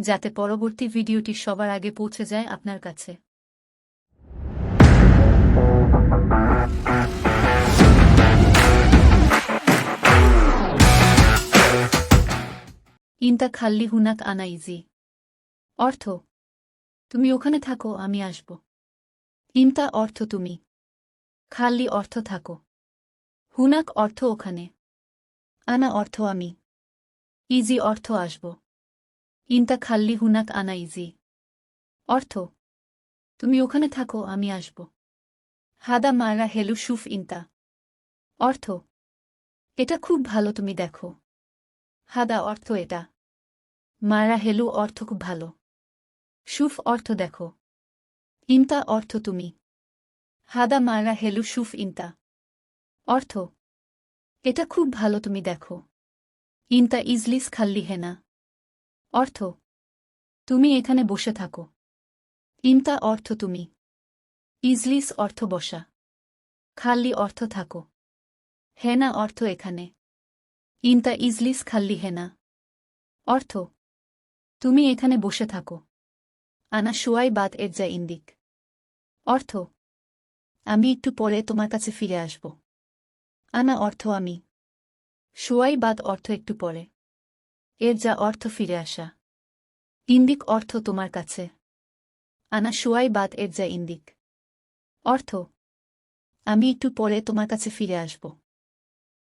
যাতে পরবর্তী ভিডিওটি সবার আগে পৌঁছে যায় আপনার কাছে। ইন্তা খাল্লি হুনাক আনা ইজি। অর্থ, তুমি ওখানে থাকো, আমি আসব। ইন্তা অর্থ, তুমি। খাল্লি অর্থ, থাকো। হুনাক অর্থ, ওখানে। আনা অর্থ, আমি। ইজি অর্থ, আসব। ইন্তা খাল্লি হুনাক আনা ইজি। অর্থ, তুমি ওখানে থাকো, আমি আসব। হাদা মারা হেলু সুফ ইন্তা। অর্থ, এটা খুব ভালো তুমি দেখো। হাদা অর্থ এটা। মারা হেলু অর্থ খুব ভালো। সুফ অর্থ দেখো। ইনতা অর্থ তুমি। হাদা মারা হেলু সুফ ইন্তা। অর্থ, এটা খুব ভালো তুমি দেখো। ইনতা ইজলিস খাল্লি হেনা। অর্থ, তুমি এখানে বসে থাকো। ইন্তা অর্থ, তুমি। ইজলিস অর্থ, বসা। খাল্লি অর্থ, থাকো। হেনা অর্থ, এখানে। ইন্তা ইজলিস, খাল্লি হেনা। অর্থ, তুমি এখানে বসে থাকো। আনা শুয়াই বাদ এর যা ইন্দিক। অর্থ, আমি একটু পরে তোমার কাছে ফিরে আসব। আনা অর্থ, আমি। শুয়াই বাদ অর্থ, একটু পরে। এর যা অর্থ ফিরে আসা। ইন্দিক অর্থ তোমার কাছে। আনা শুয়াই বাদ এর যা ইন্দিক। অর্থ, আমি একটু পরে তোমার কাছে ফিরে আসব।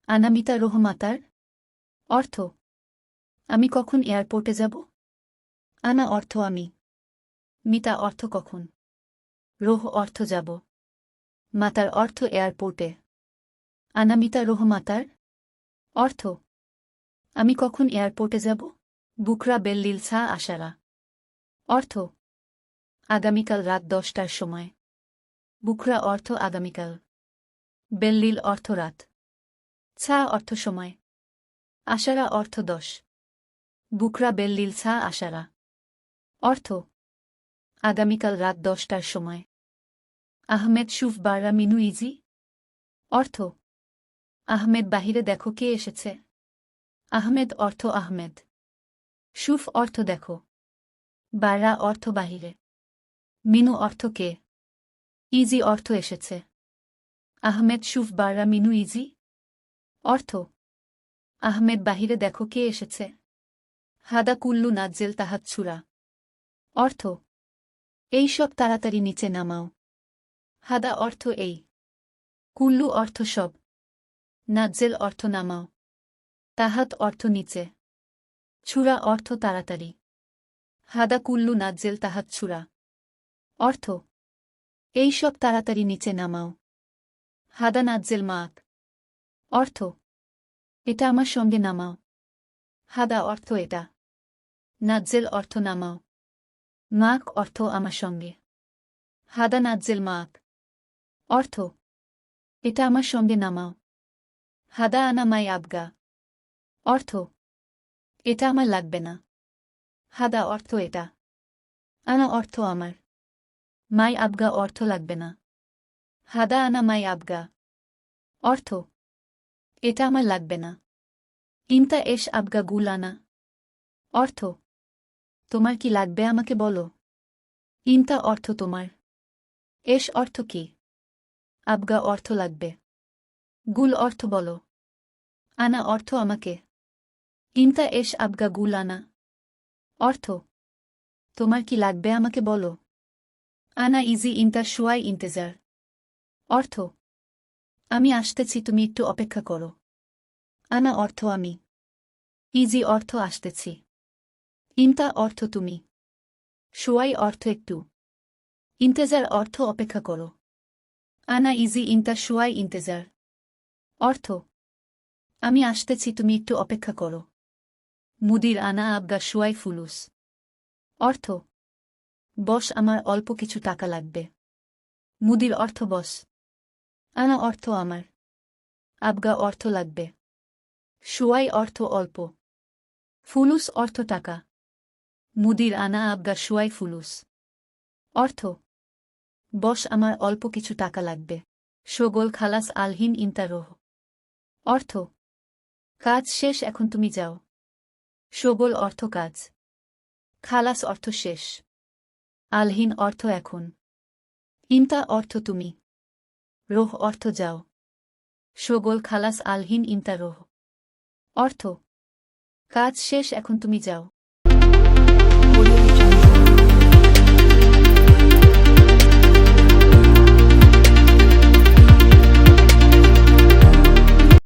আনামিতা রোহমাতার। অর্থ, আমি কখন এয়ারপোর্টে যাব? আনা অর্থ, আমি। মিতা অর্থ, কখন? রোহ অর্থ, যাব। মাতার অর্থ, এয়ারপোর্টে। আনামিতা রোহমাতার। অর্থ আমি কখন এয়ারপোর্টে যাব? বুকরা বেল্লিল ছা আশারা। অর্থ, আগামীকাল রাত দশটার সময়। বুকরা অর্থ আগামীকাল। বেল্লিল অর্থ রাত। ছা অর্থ সময়। আশারা অর্থ দশ। বুকরা বেল্লিল ছা আশারা। অর্থ, আগামীকাল রাত দশটার সময়। আহমেদ সুফ বারা মিনু ইজি। অর্থ, আহমেদ বাহিরে দেখো কে এসেছে। আহমেদ অর্থ আহমেদ। সুফ অর্থ দেখো। বারা অর্থ বাহিরে। মিনু অর্থ কে? ইজি অর্থ এসেছে। আহমেদ, সুফ বারা মিনু, ইজি? অর্থ? আহমেদ, বাহিরে দেখো কে এসেছে। হাদা, কুল্লু, নাজ্জেল, তাহাত ছুরা অর্থ? এই সব তাড়াতাড়ি নিচে নামাও। হাদা অর্থ এই। কুল্লু অর্থ সব। নাজ্জেল অর্থ নামাও। তাহাত অর্থ নিচে। ছুরা অর্থ তাড়াতাড়ি। হাদা কুল্লু নাজ্জেল তাহাত ছুরা। অর্থ, এই সব তাড়াতাড়ি নিচে নামাও। হাদা নাজ্জেল মাক অর্থ, এটা আমার সঙ্গে নামাও। হাদা অর্থ এটা। নাজ্জেল অর্থ নামাও। মাক অর্থ আমার সঙ্গে। হাদা নাজ্জেল মাক অর্থ, এটা আমার সঙ্গে নামাও। হাদা আনা মাই আবগা। অর্থ? এটা আমার লাগবে না। হাদা অর্থ এটা। আনা অর্থ আমার। মাই আবগা অর্থ লাগবে না। হাদা আনা মাই আবগা। অর্থ? এটা আমার লাগবে না। ইন্তা এস আবগা গুল আনা। অর্থ? তোমার কি লাগবে আমাকে বলো। ইন্তা অর্থ তোমার। এস অর্থ কি? আবগা অর্থ লাগবে। গুল অর্থ বলো। আনা অর্থ আমাকে। ইন্তা এস আবগা গুল আনা অর্থ, তোমার কি লাগবে আমাকে বলো? আনা ইজি ইন্তা শুয়াই ইন্তেজার। অর্থ, আমি আসতেছি, তুমি একটু অপেক্ষা করো। আনা অর্থ, আমি। ইজি অর্থ, আসতেছি। ইন্তা অর্থ, তুমি। শুয়াই অর্থ, একটু। ইন্তেজার অর্থ, অপেক্ষা করো। আনা ইজি ইন্তা শুয়াই ইন্তেজার। অর্থ, আমি আসতেছি, তুমি একটু অপেক্ষা করো। মুদির আনা আবগা শুয়াই ফুলুস। অর্থ বস আমার অল্প কিছু টাকা লাগবে। মুদির অর্থ বস আনা অর্থ আমার। আবগা অর্থ লাগবে। সুয়াই অর্থ অল্প। ফুলুস অর্থ টাকা। মুদির আনা আবগা সুয়াই ফুলুস। অর্থ বস আমার অল্প কিছু টাকা লাগবে। শোগল খালাস আলহিন ইন্তারোহ। অর্থ, কাজ শেষ এখন তুমি যাও। শোগল অর্থ কাজ। খালাস অর্থ শেষ। আলহীন অর্থ এখন। ইন্তা অর্থ তুমি। রোহ অর্থ যাও। সগোল খালাস, আলহীন ইন্তা রোহ। অর্থ, কাজ শেষ, এখন তুমি যাও।